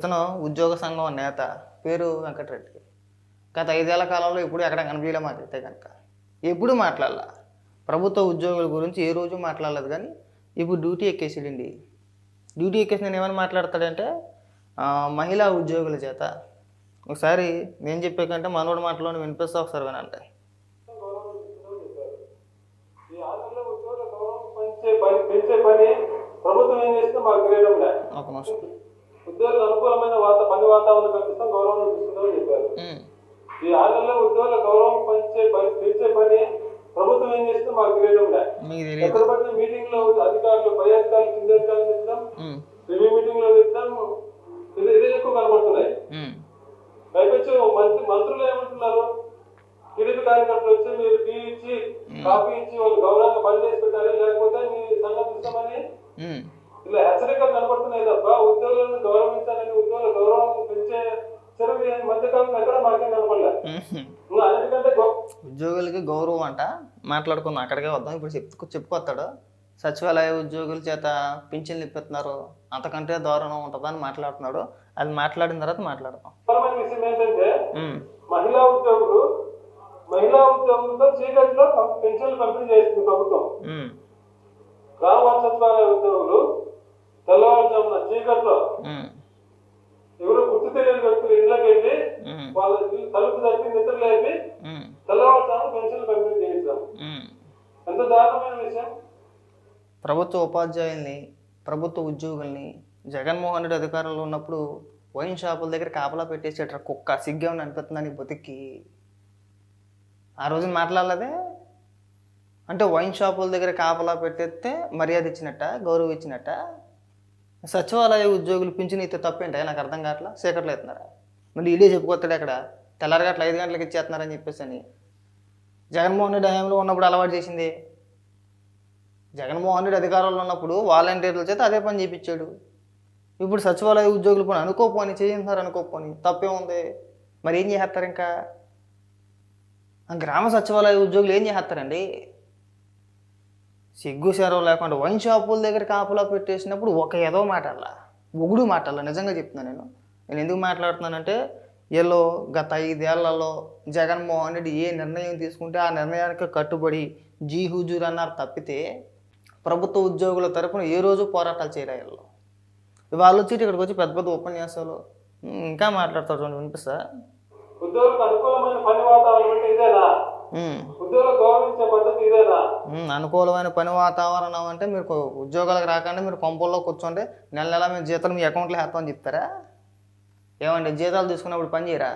ఇతను ఉద్యోగ సంఘం నేత పేరు వెంకటరెడ్డి. గత ఐదేళ్ళ కాలంలో ఎప్పుడు ఎక్కడ కనిపించలే మాకైతే కనుక ఎప్పుడు మాట్లాడాల? ప్రభుత్వ ఉద్యోగుల గురించి ఏ రోజు మాట్లాడలేదు కానీ ఇప్పుడు డ్యూటీ ఎక్కేసాడండి. డ్యూటీ ఎక్కేసి నేను ఏమైనా మాట్లాడతాడంటే మహిళా ఉద్యోగుల చేత. ఒకసారి నేను చెప్పే కంటే మనోడు మాటలోనే వినిపిస్తా ఒకసారి వినండి. ఒక నిమిషం. ఉద్యోగులకు అనుకూలమైన వాత పని వాతావరణం కల్పిస్తాం గౌరవం ఇస్తుందని చెప్పారు. ఈ ఆంధ్రలో ఉద్యోగుల గౌరవం పెంచే పని పెంచే పని ప్రభుత్వం ఏం చేస్తుందో మాకు తెలియడం లే. మీకు తెలియదు. ఎక్కడ పడిన మీటింగ్లో అధికారులు పై అధికారులు కింద అధికారులు ఉమ్, రివ్యూ మీటింగ్లో తిట్టడం ఇది ఎక్కువ కనబడుతున్నాయి. పైపెచ్చు మంత్రి మంత్రులు ఏమంటున్నారు? టీడీపీ కార్యకర్తలు వచ్చి మీరు టీ ఇచ్చి కాఫీ ఇచ్చి వాళ్ళు గౌరవంగా పని చేసి పెట్టాలి లేకపోతే మీ సంగతి ఇస్తామని. ఇలా హెచ్చరికలు కనబడుతున్నాయి తప్ప ఉద్యోగులను గౌరవించాలని ఉద్యోగుల గౌరవం పెంచే చర్యలు ఈ మధ్యకాలంలో ఎక్కడ మాకేం కనపడలే ఉమ్. ఇంకా అన్నిటికంటే గొప్ప ఉద్యోగులకి గౌరవం అంట. మాట్లాడుకుందాం అక్కడికే వద్దాం. ఇప్పుడు చెప్పుకో చెప్పుకొస్తాడు. సచివాలయ ఉద్యోగుల చేత పింఛన్లు ఇప్పిస్తున్నారు. అంతకంటే దారుణం ఉంటుందని మాట్లాడుతున్నాడు. అది మాట్లాడిన తర్వాత విషయం ఏంటంటే ఉమ్, మహిళా ఉద్యోగులు మహిళా ఉద్యోగులతో చీకట్లో పెన్షన్లు పంపిణీ చేస్తుంది ప్రభుత్వం. గ్రామ సచివాలయ ఉద్యోగులు తెల్లవారుజామున చీకట్లో ప్రభుత్వ ఉపాధ్యాయుల్ని ప్రభుత్వ ఉద్యోగుల్ని జగన్మోహన్ రెడ్డి అధికారంలో ఉన్నప్పుడు వైన్ షాపుల దగ్గర కాపలా పెట్టేసేట కుక్క సిగ్గేమని అనిపిస్తుందని బతికి ఆ రోజున మాట్లాడలేదే? అంటే వైన్ షాపుల దగ్గర కాపలా పెట్టేస్తే మర్యాద ఇచ్చినట్ట గౌరవం ఇచ్చినట్ట? సచివాలయ ఉద్యోగులు పింఛన్ ఇస్తే తప్పేంటే నాకు అర్థం కావట్లా? చీకట్లో ఎత్తున్నారా? మళ్ళీ ఇదే చెప్పుకొస్తాడు అక్కడ. తెల్లారగట్ల ఐదు గంటలకు ఇచ్చేస్తున్నారని చెప్పేసి అని జగన్మోహన్ రెడ్డి హయాంలో ఉన్నప్పుడు అలవాటు చేసింది. జగన్మోహన్ రెడ్డి అధికారంలో ఉన్నప్పుడు వాలంటీర్ల చేత అదే పని చేయించాడు ఇప్పుడు సచివాలయ ఉద్యోగులు పని అనుకోపోని చేయించారు అనుకోపోని తప్పే ఉంది మరి ఏం చేస్తారు ఇంకా? గ్రామ సచివాలయ ఉద్యోగులు ఏం చేస్తారండి సిగ్గు సెరవు లేకుండా వైన్ షాపుల దగ్గర కాపులా పెట్టేసినప్పుడు ఒక ఏదో మాటల్లా ఒగుడు మాటల్లా నిజంగా చెప్తున్నాను నేను. నేను ఎందుకు మాట్లాడుతున్నానంటే వీళ్ళు గత ఐదేళ్ళలో జగన్మోహన్ రెడ్డి ఏ నిర్ణయం తీసుకుంటే ఆ నిర్ణయానికి కట్టుబడి జీ హుజూర్ అన్నారు తప్పితే ప్రభుత్వ ఉద్యోగుల తరపున ఏ రోజు పోరాటాలు చేయలే వీళ్ళు. వచ్చి ఇక్కడికి వచ్చి పెద్ద పెద్ద ఉపన్యాసాలు ఇంకా మాట్లాడతారు చూడండి వినిపిస్తా అనుకూలమైన పని వాతావరణం అంటే మీరు ఉద్యోగాలకు రాకుండా మీరు కొంపల్లో కూర్చోండి నెల నెల మేము జీతాలు మీ అకౌంట్లో వేస్తామని చెప్తారా? ఏమండి జీతాలు తీసుకున్నప్పుడు పని చేయరా?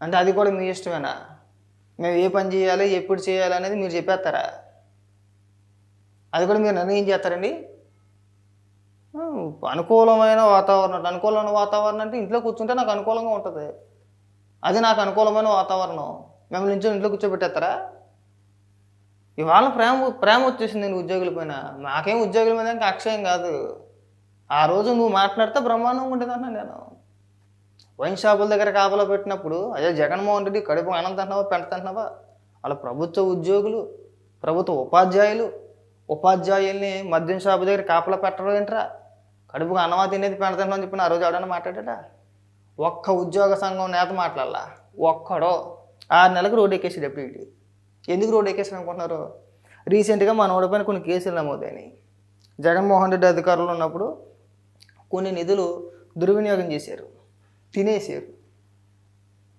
అంటే అది కూడా మీ ఇష్టమేనా? మేము ఏ పని చేయాలి ఎప్పుడు చేయాలి అనేది మీరు చెప్పేస్తారా? అది కూడా మీరు నిర్ణయం చేస్తారండి? అనుకూలమైన వాతావరణం అనుకూలమైన వాతావరణం అంటే ఇంట్లో కూర్చుంటే నాకు అనుకూలంగా ఉంటుంది. అది నాకు అనుకూలమైన వాతావరణం. మిమ్మల్ని నుంచి ఇంట్లో కూర్చోబెట్టేస్తారా? ఇవాళ ప్రేమ ప్రేమ వచ్చేసింది నేను ఉద్యోగుల పైన. నాకేం ఉద్యోగుల మీద ఇంకా అక్షయం కాదు. ఆ రోజు నువ్వు మాట్లాడితే బ్రహ్మాండంగా ఉండేదన్నా నేను. వైన్ షాపుల దగ్గర కాపలా పెట్టినప్పుడు అదే జగన్మోహన్ రెడ్డి కడుపు అనంతంటున్నావా పెంటుతున్నావా వాళ్ళ ప్రభుత్వ ఉద్యోగులు ప్రభుత్వ ఉపాధ్యాయులు ఉపాధ్యాయుల్ని మద్యం షాపు దగ్గర కాపలా పెట్టరు ఏంట్రా? కడుపుకు అన్నమా తినేది పెడతామని చెప్పిన ఆ రోజు ఎవడన్నా మాట్లాడా ఒక్క ఉద్యోగ సంఘం నేత మాట్లాడాల? ఒక్కడో. ఆరు నెలలకు రోడ్డు ఎక్కేసి డెప్యూటీ. ఎందుకు రోడ్డు ఎక్కేసాను అనుకుంటున్నారు? రీసెంట్గా మన ఓడిపైన కొన్ని కేసులు నమోదైనాయి. జగన్మోహన్ రెడ్డి అధికారంలో ఉన్నప్పుడు కొన్ని నిధులు దుర్వినియోగం చేశారు. తినేసారు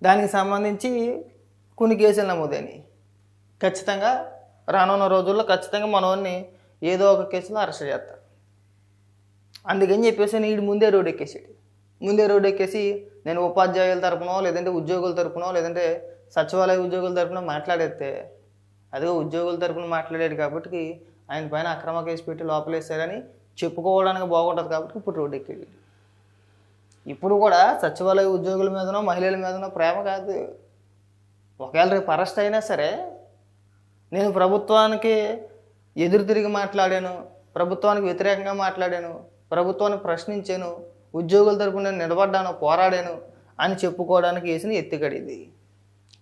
దానికి సంబంధించి కొన్ని కేసులు నమోదైనాయి. ఖచ్చితంగా రానున్న రోజుల్లో ఖచ్చితంగా మనోన్ని ఏదో ఒక కేసులో అరెస్ట్ చేస్తారు. అందుకని చెప్పేసి నీడు ముందే రోడ్ ఎక్కేసాడు ముందే రోడ్ ఎక్కేసి నేను ఉపాధ్యాయుల తరపునో లేదంటే ఉద్యోగుల తరపునో లేదంటే సచివాలయ ఉద్యోగుల తరపున మాట్లాడేస్తే అదిగో ఉద్యోగుల తరపున మాట్లాడాడు కాబట్టి ఆయన పైన అక్రమ కేసు పెట్టి లోపలేసారని చెప్పుకోవడానికి బాగుంటుంది కాబట్టి ఇప్పుడు రోడ్ ఎక్కాడు ఇప్పుడు కూడా సచివాలయ ఉద్యోగుల మీదనో మహిళల మీదనో ప్రేమ కాదు. ఒకవేళ రేపు అరెస్ట్ అయినా సరే నేను ప్రభుత్వానికి ఎదురు తిరిగి మాట్లాడాను ప్రభుత్వానికి వ్యతిరేకంగా మాట్లాడాను ప్రభుత్వాన్ని ప్రశ్నించాను ఉద్యోగుల తరపున నేను నిలబడ్డాను పోరాడాను అని చెప్పుకోవడానికి వేసిన ఎత్తుగడి ఇది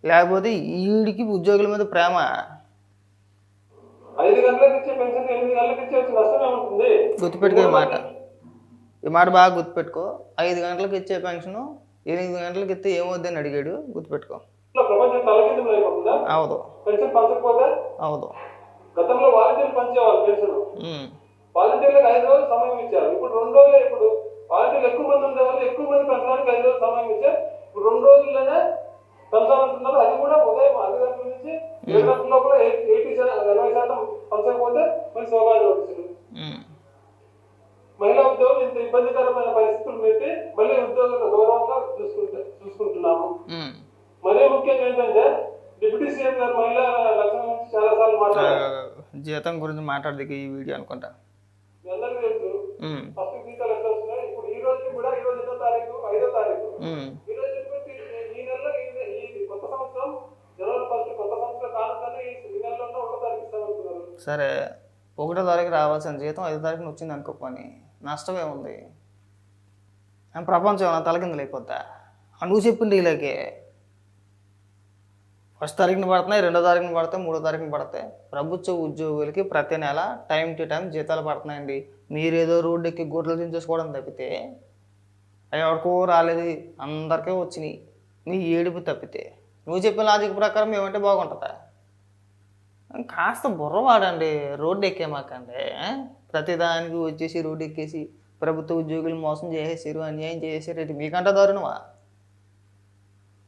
లేకపోతే ఈడికి ఉద్యోగుల మీద ప్రేమ? ఉంటుంది. గుర్తుపెట్టుకునే మాట. ఈ మాట బాగా గుర్తుపెట్టుకో. ఐదు గంటలకు ఇచ్చే పెన్షన్ ఎనిమిది గంటలకు ఇస్తే ఏమవుద్దని అడిగాడు. గుర్తుపెట్టుకో. ప్రపంచం తలకిందులు అయిపోతుందా పెన్షన్ పంచకపోతే? గతంలో వాలంటీర్లు పంచేవాళ్ళు పెన్షన్. వాలంటీర్లకు ఐదు రోజులు సమయం ఇచ్చారు. ఇప్పుడు రెండు రోజులు ఇప్పుడు వాలంటీర్లు ఎక్కువ మంది ఉండేవాళ్ళు ఎక్కువ మంది పెంచడానికి ఐదు రోజులు సమయం ఇచ్చారు ఇప్పుడు రెండు రోజుల్లోనే పెంచాలంటున్నారు అది కూడా ఉదయం ఐదు గంటల నుంచి ఏడు గంటల లోపల ఎయిటీ ఎనభై శాతం పంచకపోతే మళ్ళీ సోగాలు నోటీసులు ఉమ్. మహిళా ఉద్యోగులు ఇంత ఇబ్బందికరమైన పరిస్థితులు పెట్టి మళ్ళీ ఉద్యోగులు గౌరవంగా చూసుకుంటే చూసుకుంటున్నాము ఉమ్. మరీ ముఖ్యంగా ఏంటంటే డిప్యూటీ సీఎం గారు మహిళా గురించి చాలా సార్లు మాట్లాడారు. జీతం గురించి మాట్లాడదు ఈ వీడియో అనుకుంటా. మీ అందరికీ తెలుసు. ఉమ్. ఫస్ట్ జీతాలు ఎట్లా వస్తున్నాయి? ఇప్పుడు ఈ రోజు కూడా ఈ రోజు ఎన్నో తారీఖు ఐదో తారీఖు. ఉమ్. ఈ రోజు చెప్పి ఈ నెలలో ఈ నె- ఈ కొత్త సంవత్సరం జనవరి ఫస్ట్ కొత్త సంవత్సరం కానుకనే ఈ ఈ నెలలో ఒకటో తారీఖు ఇస్తామనుకున్నారు సరే ఒకటో తారీఖు రావాల్సిన జీతం ఐదో తారీఖున వచ్చింది అనుకో పని. నష్టమే ఉంది. ప్రపంచం తలకిందులు అయిపోద్దా? నువ్వు చెప్పింది ఇలాగే. ఫస్ట్ తారీఖున పడుతున్నాయి రెండో తారీఖున పడతాయి మూడో తారీఖున పడతాయి. ప్రభుత్వ ఉద్యోగులకి ప్రతి నెల టైం టు టైం జీతాలు పడుతున్నాయండి. మీరు ఏదో రోడ్డు ఎక్కి గుడ్లు దించేసుకోవడం తప్పితే ఎవరికో రాలేదు అందరికీ వచ్చినాయి. నీ ఏడుపు తప్పితే. నువ్వు చెప్పిన లాజిక్ ప్రకారం ఏమంటే బాగుంటుందా? కాస్త బుర్ర వాడండి రోడ్డు ఎక్కేమాకండి. ప్రతిదానికి వచ్చేసి రోడ్డు ఎక్కేసి ప్రభుత్వ ఉద్యోగులు మోసం చేసేసారు అన్యాయం చేసేసారు మీకంటే దారుణమా?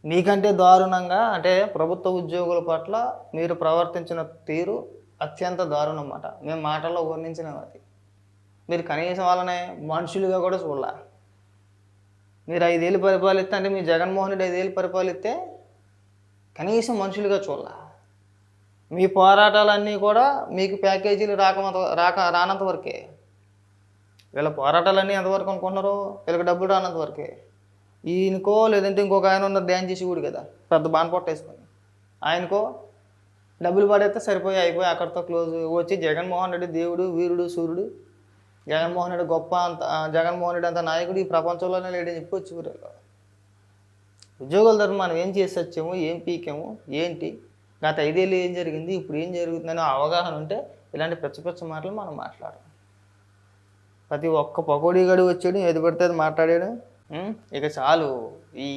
మీకంటే దారుణంగా అంటే ప్రభుత్వ ఉద్యోగుల పట్ల మీరు ప్రవర్తించిన తీరు అత్యంత దారుణం అన్నమాట మేము మాటల్లో వర్ణించినాం అది. మీరు కనీసం వాళ్ళని మనుషులుగా కూడా చూడాల. మీరు ఐదేళ్ళు పరిపాలిస్తే అంటే మీ జగన్మోహన్ రెడ్డి ఐదేళ్ళు పరిపాలిస్తే కనీసం మనుషులుగా చూడాల. మీ పోరాటాలన్నీ కూడా మీకు ప్యాకేజీలు రాకమంత రాక రానంత వరకే. వీళ్ళ పోరాటాలన్నీ ఎంతవరకు అనుకుంటున్నారు? వీళ్ళకి డబ్బులు రానంత వరకే. ఈయనకో లేదంటే ఇంకొక ఆయన ఉన్నారు డ్యాన్ చేసి కూడా కదా. పెద్ద బాణ పొట్టేసుకొని ఆయనకో డబ్బులు పడేస్తే సరిపోయి అయిపోయి అక్కడితో క్లోజ్ వచ్చి జగన్మోహన్ రెడ్డి దేవుడు వీరుడు సూర్యుడు. జగన్మోహన్ రెడ్డి గొప్ప అంత జగన్మోహన్ రెడ్డి అంత నాయకుడు ఈ ప్రపంచంలోనే లేడని చెప్పి వచ్చి ఉద్యోగుల తరఫున మనం ఏం చేసి వచ్చాము ఏం పీకాము ఏంటి? గత ఐదేళ్ళు ఏం జరిగింది ఇప్పుడు ఏం జరుగుతుందనే అవగాహన ఉంటే ఇలాంటి పిచ్చ పిచ్చ మాటలు మనం మాట్లాడడం ప్రతి ఒక్క పకోడీ గడు వచ్చాడు ఏది పడితే అది మాట్లాడాడు. ఇక చాలు. ఈ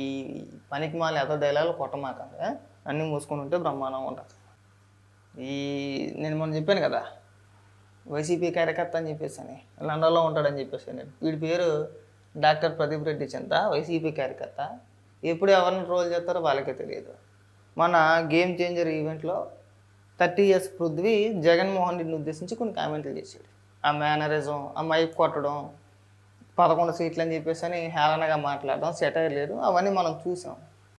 పనికి మాల ఎద డైలాగులు కొట్టమాకండి. అన్నీ మూసుకొని ఉంటే బ్రహ్మాండం ఉంటుంది ఈ నేను మొన్న చెప్పాను కదా వైసీపీ కార్యకర్త అని చెప్పేసి అని లండన్లో ఉంటాడని చెప్పేసి నేను వీడి పేరు డాక్టర్ ప్రదీప్ రెడ్డి చింత వైసీపీ కార్యకర్త. ఎప్పుడు ఎవరిని ట్రోల్ చేస్తారో వాళ్ళకే తెలియదు. మన గేమ్ చేంజర్ ఈవెంట్లో థర్టీ ఇయర్స్ పృథ్వీ జగన్మోహన్ రెడ్డిని ఉద్దేశించి కొన్ని కామెంట్లు చేశాడు. ఆ మేనరిజం ఆ మైక్ కొట్టడం పదకొండు సీట్లు అని చెప్పేసి అని హేళనగా మాట్లాడడం సెటైర్ లేదు అవన్నీ మనం చూసాం.